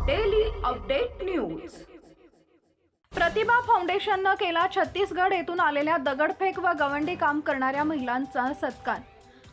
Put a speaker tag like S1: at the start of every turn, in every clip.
S1: Update news Pratibha फाउंडेशननं केला छत्तीसगड येथून आलेल्या दगडफेक व गवंडी काम करणाऱ्या महिलांचा सत्कार.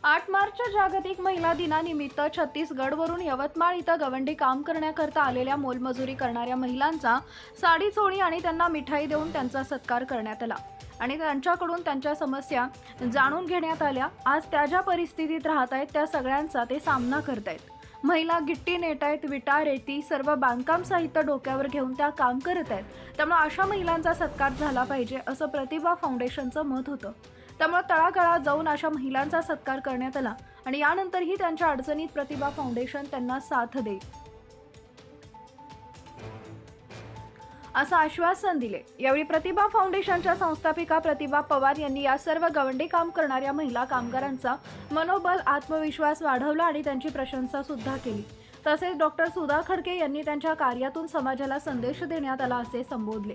S1: आठ मार्चच्या जागतिक महिला दिनानिमित्त छत्तीसगडवरून यवतमाळ इथं गवंडी काम करण्याकरता आलेल्या मोलमजुरी करणाऱ्या महिलांचा साडी चोळी आणि त्यांना मिठाई देऊन त्यांचा सत्कार करण्यात आला. आणि त्यांच्याकडून त्यांच्या समस्या जाणून घेण्यात आल्या. आज त्या ज्या परिस्थितीत राहत आहेत त्या सगळ्यांचा ते सामना करतायत. महिला गिट्टी नेट आहेत विटा रेती सर्व बांधकाम साहित्य डोक्यावर घेऊन त्या काम करत आहेत. त्यामुळे अशा महिलांचा सत्कार झाला पाहिजे असं प्रतिभा फाउंडेशनचं मत होतं. त्यामुळे तळागाळात जाऊन अशा महिलांचा सत्कार करण्यात आला आणि यानंतरही त्यांच्या अडचणीत प्रतिभा फाउंडेशन त्यांना साथ देईल. असं आश्वासन दिले. यावेळी प्रतिभा फाउंडेशनच्या संस्थापिका प्रतिभा पवार यांनी या सर्व गवंडी काम करणाऱ्या महिला कामगारांचा मनोबल आत्मविश्वास वाढवला आणि त्यांची प्रशंसा सुद्धा केली. तसेच डॉक्टर सुधा खडके यांनी त्यांच्या कार्यातून समाजाला संदेश देण्यात आला असे संबोधले.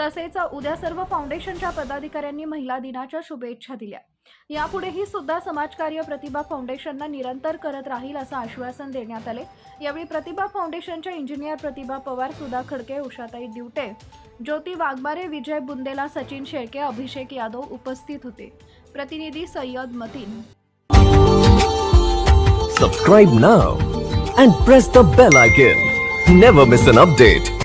S1: तसेच उद्या सर्व फाउंडेशनच्या पदाधिकाऱ्यांनी महिला दिनाच्या शुभेच्छा दिल्या. यापुढेही सुद्धा समाजकार्य प्रतिभा फाउंडेशनला निरंतर करत राहील असं आश्वासन देण्यात आले. यावेळी प्रतिभा फाउंडेशनच्या इंजिनियर प्रतिभा पवार सुधा खडके उषाताई दिवटे ज्योती वाघमारे विजय बुंदेला सचिन शेळके अभिषेक यादव उपस्थित होते. प्रतिनिधी Sayyad Matin.
S2: Subscribe now and press the bell icon never miss an update